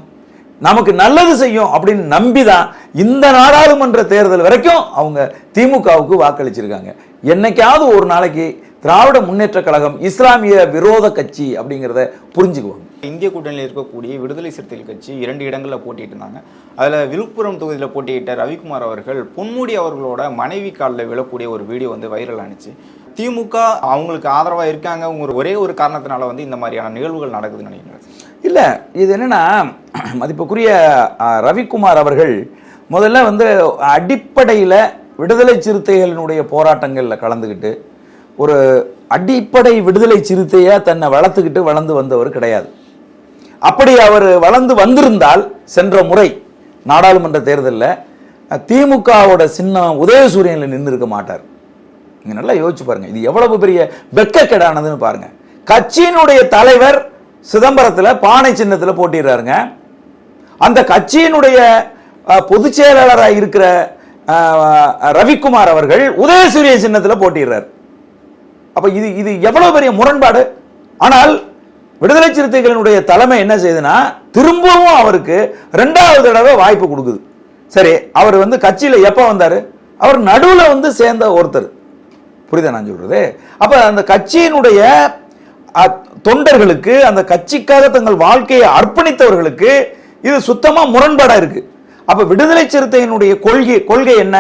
நமக்கு நல்லது செய்யும் அப்படின்னு நம்பி தான் இந்த நாடாளுமன்ற தேர்தல் வரைக்கும் அவங்க திமுகவுக்கு வாக்களிச்சிருக்காங்க. என்னைக்காவது ஒரு நாளைக்கு திராவிட முன்னேற்ற கழகம் இஸ்லாமிய விரோத கட்சி அப்படிங்கிறத புரிஞ்சுக்குவாங்க. இந்திய கூட்டணியில் இருக்கக்கூடிய விடுதலை சிறுத்தைகள் கட்சி இரண்டு இடங்களில் போட்டிட்டு இருந்தாங்க. அதில் விழுப்புரம் தொகுதியில் போட்டியிட்ட ரவிக்குமார் அவர்கள் பொன்முடி அவர்களோட மனைவி காலில் விழக்கூடிய ஒரு வீடியோ வந்து வைரல் ஆனிச்சு. திமுக அவங்களுக்கு ஆதரவாக இருக்காங்க ஒரு ஒரே காரணத்தினால வந்து இந்த மாதிரியான நிகழ்வுகள் நடக்குதுன்னு நினைக்கிறேன். இல்லை இது என்னன்னா மதிப்புக்குரிய ரவிக்குமார் அவர்கள் முதல்ல வந்து அடிப்படையில் விடுதலை சிறுத்தைகளினுடைய போராட்டங்களில் கலந்துக்கிட்டு ஒரு அடிப்படை விடுதலை சிறுத்தையாக தன்னை வளர்த்துக்கிட்டு வளர்ந்து வந்தவர் கிடையாது. அப்படி அவர் வளர்ந்து வந்திருந்தால் சென்ற முறை நாடாளுமன்ற தேர்தலில் திமுகவோட சின்னம் உதயசூரியனில் நின்று இருக்க மாட்டார். நீங்கள் நல்லா யோசிச்சு பாருங்கள் இது எவ்வளவு பெரிய வெக்கக்கெடானதுன்னு பாருங்கள் கட்சியினுடைய தலைவர் சிதம்பரத்தில் பானை சின்னத்தில் போட்டிடுறாருங்க. அந்த கட்சியினுடைய பொதுச் செயலாளராக இருக்கிற ரவிக்குமார் அவர்கள் உதயசூரிய சின்னத்தில் போட்டிடுறார். அப்ப இது இது எவ்வளவு பெரிய முரண்பாடு? ஆனால் விடுதலை சிறுத்தைகளினுடைய தலைமை என்ன செய்யுதுன்னா திரும்பவும் அவருக்கு ரெண்டாவது தடவை வாய்ப்பு கொடுக்குது. சரி அவர் வந்து கட்சியில் எப்போ வந்தார்? அவர் நடுவில் வந்து சேர்ந்த ஒருத்தர். புரியுதா நான் சொல்கிறது அப்போ அந்த கட்சியினுடைய அ, தொண்டர்களுக்கு அந்த கட்சிக்காக தங்கள் வாழ்க்கையை அர்ப்பணித்தவர்களுக்கு இது சுத்தமாக முரண்பாடாக இருக்குது அப்போ விடுதலை சிறுத்தையினுடைய கொள்கை கொள்கை என்ன?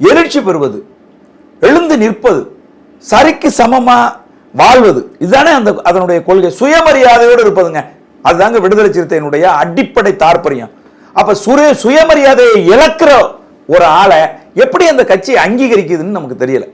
எழுச்சி பெறுவது எழுந்து நிற்பது. சரிக்கு சமமாக வாழ்வது. இதுதானே அந்த அதனுடைய கொள்கை. சுயமரியாதையோடு இருப்பதுங்க. அதுதாங்க விடுதலை சிறுத்தையினுடைய அடிப்படை தாற்பயம். அப்போ சுய சுயமரியாதையை இழக்கிற ஒரு ஆளை எப்படி அந்த கட்சி அங்கீகரிக்குதுன்னு நமக்கு தெரியல.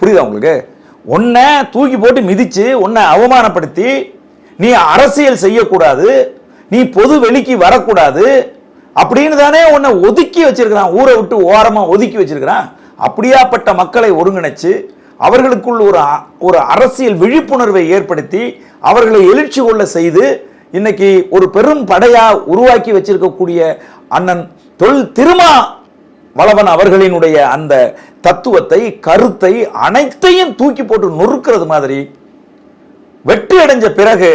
புரியுதா உங்களுக்கு? உன்னை தூக்கி போட்டு மிதித்து உன்னை அவமானப்படுத்தி நீ அரசியல் செய்யக்கூடாது நீ பொது வெளிக்கு வரக்கூடாது அப்படின்னு தானே உன்னை ஒதுக்கி வச்சிருக்கிறான். ஊரை விட்டு ஓரமாக ஒதுக்கி வச்சிருக்கிறான். அப்படியாப்பட்ட மக்களை ஒருங்கிணைச்சு அவர்களுக்குள் ஒரு ஒரு அரசியல் விழிப்புணர்வை ஏற்படுத்தி அவர்களை எழுச்சி கொள்ள செய்து இன்னைக்கு ஒரு பெரும் படையா உருவாக்கி வச்சிருக்கக்கூடிய அண்ணன் தொல் திருமா வளவன் அவர்களினுடைய அந்த தத்துவத்தை கருத்தை அனைத்தையும் தூக்கி போட்டு நொறுக்கிறது மாதிரி வெற்றி அடைஞ்ச பிறகு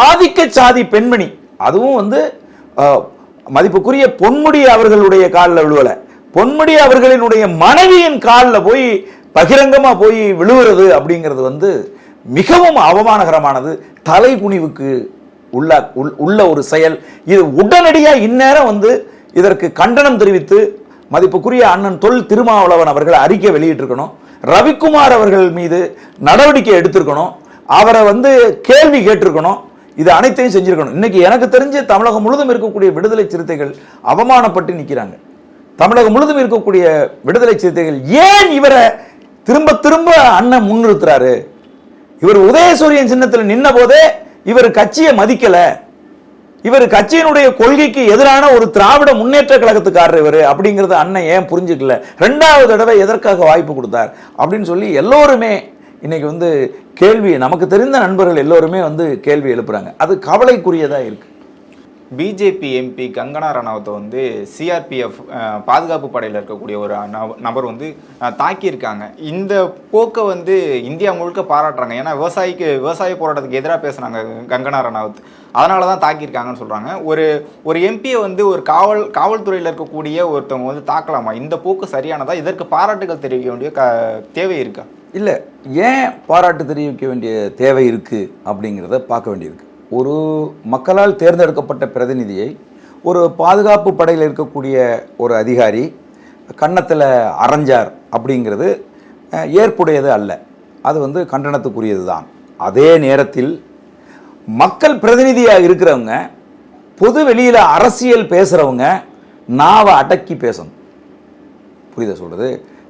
ஆதிக்க சாதி பெண்மணி அதுவும் வந்து மதிப்புக்குரிய பொன்முடி அவர்களுடைய காலில் விழுவல. பொன்முடி அவர்களினுடைய மனைவியின் காலில் போய் பகிரங்கமாக போய் விழுவுறது அப்படிங்கிறது வந்து மிகவும் அவமானகரமானது. தலை குனிவுக்கு உள்ள உள்- உள்ள ஒரு செயல். இது உடனடியாக இந்நேரம் வந்து இதற்கு கண்டனம் தெரிவித்து மதிப்புக்குரிய அண்ணன் தொல் திருமாவளவன் அவர்கள் அறிக்கை வெளியிட்டிருக்கணும். ரவிக்குமார் அவர்கள் மீது நடவடிக்கை எடுத்திருக்கணும். அவரை வந்து கேள்வி கேட்டிருக்கணும். இது அனைத்தையும் செஞ்சிருக்கணும். இன்னைக்கு எனக்கு தெரிஞ்சு தமிழகம் முழுதும் இருக்கக்கூடிய விடுதலை சிறுத்தைகள் அவமானப்பட்டு நிற்கிறாங்க தமிழகம் முழுதும் இருக்கக்கூடிய விடுதலை சிறுத்தைகள் ஏன் இவரை திரும்ப திரும்ப அண்ணன் முன்னிறுத்துறாரு. இவர் உதயசூரியன் சின்னத்தில் நின்ன போதே இவர் கட்சியை மதிக்கல. இவர் கட்சியினுடைய கொள்கைக்கு எதிரான ஒரு திராவிட முன்னேற்ற கழகத்துக்காரர் இவர் அப்படிங்கிறத அண்ணன் ஏன் புரிஞ்சுக்கல? ரெண்டாவது தடவை எதற்காக வாய்ப்பு கொடுத்தார்? அப்படின்னு சொல்லி எல்லோருமே இன்னைக்கு வந்து கேள்வி நமக்கு தெரிந்த நண்பர்கள் எல்லோருமே வந்து கேள்வி எழுப்புறாங்க. அது கவலைக்குரியதாக இருக்குது பிஜேபி எம்பி கங்கனா ரணாவத்தை வந்து சிஆர்பிஎஃப் பாதுகாப்பு படையில் இருக்கக்கூடிய ஒரு நபர் வந்து தாக்கியிருக்காங்க. இந்த போக்கை வந்து இந்தியா முழுக்க பாராட்டுறாங்க. ஏன்னா விவசாயிக்கு விவசாய போராட்டத்துக்கு எதிராக பேசுகிறாங்க கங்கனா ரணாவத். அதனால தான் தாக்கியிருக்காங்கன்னு சொல்கிறாங்க ஒரு ஒரு எம்பியை வந்து ஒரு காவல் காவல்துறையில் இருக்கக்கூடிய ஒருத்தவங்க வந்து தாக்கலாமா? இந்த போக்கு சரியானதா? இதற்கு பாராட்டுகள் தெரிவிக்க வேண்டிய க தேவை இருக்கா? இல்லை. ஏன் பாராட்டு தெரிவிக்க வேண்டிய தேவை இருக்குது அப்படிங்கிறத பார்க்க வேண்டியிருக்கு. ஒரு மக்களால் தேர்ந்தெடுக்கப்பட்ட பிரதிநிதியை ஒரு பாதுகாப்பு படையில் இருக்கக்கூடிய ஒரு அதிகாரி கன்னத்தில் அரைஞ்சார் அப்படிங்கிறது ஏற்புடையது அல்ல. அது வந்து கண்டனத்துக்குரியது தான் அதே நேரத்தில் மக்கள் பிரதிநிதியாக இருக்கிறவங்க பொது வெளியில் அரசியல் பேசுகிறவங்க நாவை அடக்கி பேசணும். புரியுதா சொல்கிறது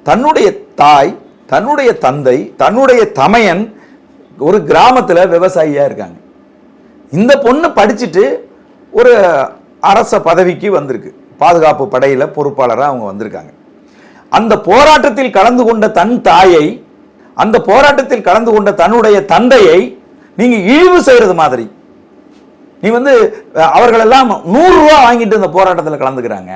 தன்னுடைய தாய் தன்னுடைய தந்தை தன்னுடைய தமையன் ஒரு கிராமத்தில் விவசாயியாக இருக்காங்க. இந்த பொண்ணு படிச்சுட்டு ஒரு அரச பதவிக்கு வந்திருக்கு. பாதுகாப்பு படையில் பொறுப்பாளராக அவங்க வந்திருக்காங்க. அந்த போராட்டத்தில் கலந்து கொண்ட தன் தாயை அந்த போராட்டத்தில் கலந்து கொண்ட தன்னுடைய தந்தையை நீங்கள் இழிவு செய்கிறது மாதிரி. நீ வந்து அவர்களெல்லாம் நூறுரூவா வாங்கிட்டு இந்த போராட்டத்தில் கலந்துக்கிறாங்க.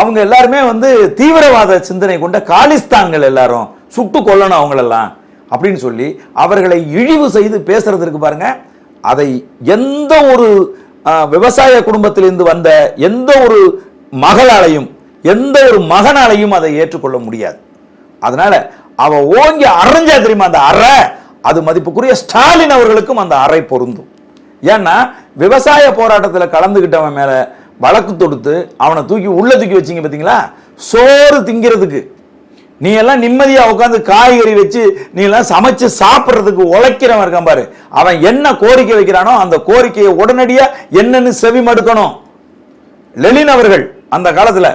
அவங்க எல்லாருமே வந்து தீவிரவாத சிந்தனை கொண்ட காலிஸ்தான்கள் எல்லாரும் சுட்டு கொல்லணும் அவங்களெல்லாம் அப்படின்னு சொல்லி அவர்களை இழிவு செய்து பேசுறதுக்கு பாருங்கள் அதை எந்த ஒரு அஹ், விவசாய குடும்பத்திலிருந்து வந்த எந்த ஒரு மகளாலையும் எந்த ஒரு மகனாலையும் அதை ஏற்றுக்கொள்ள முடியாது. அதனால அவ ஓங்கி அரைஞ்சா தெரியுமா அந்த அறை? அது மதிப்புக்குரிய ஸ்டாலின் அவர்களுக்கும் அந்த அறை பொருந்தும். ஏன்னா விவசாய போராட்டத்தில் கலந்துக்கிட்டவன் மேல வழக்கு தொடுத்து அவனை தூக்கி உள்ள தூக்கி வச்சீங்க பார்த்தீங்களா சோறு திங்கிறதுக்கு. நீ எல்லாம் நிம்மதியா உட்காந்து காய்கறி வச்சு நீ எல்லாம் சமைச்சு சாப்பிட்றதுக்கு உழைக்கிறவன் இருக்கான் பாரு. அவன் என்ன கோரிக்கை வைக்கிறானோ அந்த கோரிக்கையை உடனடியா என்னன்னு செவி மடுக்கணும். லெனின் அவர்கள் அந்த காலத்துல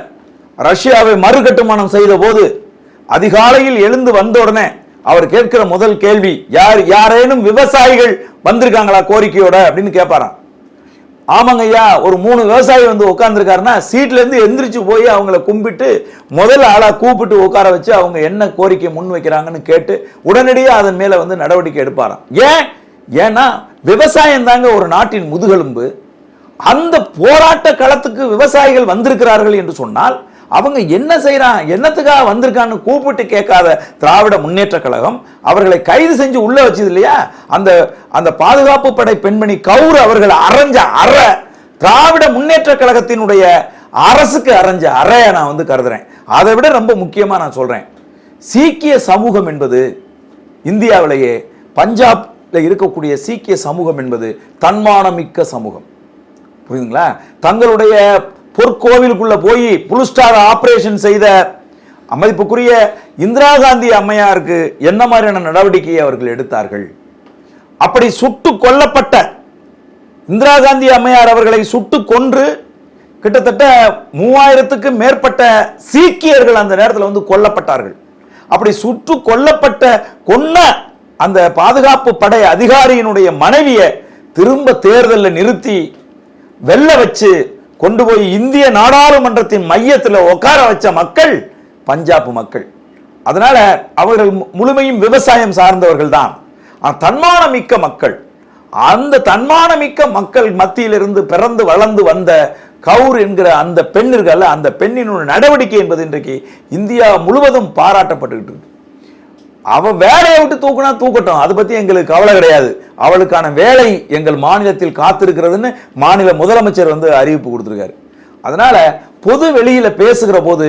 ரஷ்யாவை மறுகட்டுமானம் செய்த போது அதிகாலையில் எழுந்து வந்த உடனே அவர் கேட்கிற முதல் கேள்வி யார் யாரேனும் விவசாயிகள் வந்திருக்காங்களா கோரிக்கையோட? அப்படின்னு கேட்பாராம். ஆமாங்க ஐயா ஒரு மூணு விவசாயி வந்து உட்காந்துருக்காருன்னா சீட்லேருந்து எந்திரிச்சு போய் அவங்கள கும்பிட்டு முதல் ஆளாக கூப்பிட்டு உட்கார வச்சு அவங்க என்ன கோரிக்கை முன் வைக்கிறாங்கன்னு கேட்டு உடனடியாக அதன் மேலே வந்து நடவடிக்கை எடுப்பாராம். ஏன்? ஏன்னா விவசாயம் தாங்க ஒரு நாட்டின் முதுகெலும்பு. அந்த போராட்ட களத்துக்கு விவசாயிகள் வந்திருக்கிறார்கள் என்று சொன்னால் அவங்க என்ன செய்கிறான் என்னத்துக்காக வந்திருக்கான்னு கூப்பிட்டு கேட்காத திராவிட முன்னேற்ற கழகம் அவர்களை கைது செஞ்சு உள்ளே வச்சது இல்லையா? அந்த அந்த பாதுகாப்பு படை பெண்மணி கவுர் அவர்கள் அரைஞ்ச அற திராவிட முன்னேற்ற கழகத்தினுடைய அரசுக்கு அரைஞ்ச அறைய நான் வந்து கருதுறேன். அதை விட ரொம்ப முக்கியமாக நான் சொல்கிறேன் சீக்கிய சமூகம் என்பது இந்தியாவிலேயே பஞ்சாப்ல இருக்கக்கூடிய சீக்கிய சமூகம் என்பது தன்மானமிக்க சமூகம். புரியுதுங்களா? தங்களுடைய பொற்கோவிலுக்குள்ள போய் புலுஸ்டார் ஆபரேஷன் செய்த அமைப்புக்குரிய இந்திரா காந்தி அம்மையாருக்கு என்ன மாதிரியான நடவடிக்கையை அவர்கள் எடுத்தார்கள்? அப்படி சுட்டு கொல்லப்பட்ட இந்திரா காந்தி அம்மையார் அவர்களை சுட்டு கொன்று கிட்டத்தட்ட மூவாயிரத்துக்கு மேற்பட்ட சீக்கியர்கள் அந்த நேரத்தில் வந்து கொல்லப்பட்டார்கள். அப்படி சுட்டு கொல்லப்பட்ட கொன்ன அந்த பாதுகாப்பு படை அதிகாரியினுடைய மனைவியை திரும்ப தேர்தலில் நிறுத்தி வெல்ல வச்சு கொண்டு போய் இந்திய நாடாளுமன்றத்தின் மையத்தில் உட்கார வச்ச மக்கள் பஞ்சாப் மக்கள். அதனால அவர்கள் முழுமையும் விவசாயம் சார்ந்தவர்கள் தான். தன்மானமிக்க மக்கள். அந்த தன்மானமிக்க மக்கள் மத்தியிலிருந்து பிறந்து வளர்ந்து வந்த கவுர் என்கிற அந்த பெண் இருக்கல்ல அந்த பெண்ணினுடைய நடவடிக்கை என்பது இன்றைக்கு இந்தியா முழுவதும் பாராட்டப்பட்டுக்கிட்டு இருக்கு. அவ வேலையை விட்டு தூக்குனா தூக்கட்டும். அதை பத்தி எங்களுக்கு கவலை கிடையாது. அவளுக்கான வேலை எங்கள் மாநிலத்தில் காத்திருக்கிறதுன்னு மாநில முதலமைச்சர் வந்து அறிவிப்பு கொடுத்துருக்காரு. அதனால பொது வெளியில பேசுகிற போது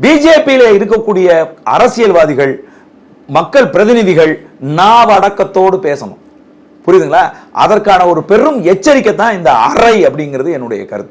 பிஜேபியில இருக்கக்கூடிய அரசியல்வாதிகள் மக்கள் பிரதிநிதிகள் நாவடக்கத்தோடு பேசணும். புரியுதுங்களா? அதற்கான ஒரு பெரும் எச்சரிக்கை தான் இந்த அறை அப்படிங்கிறது என்னுடைய கருத்து.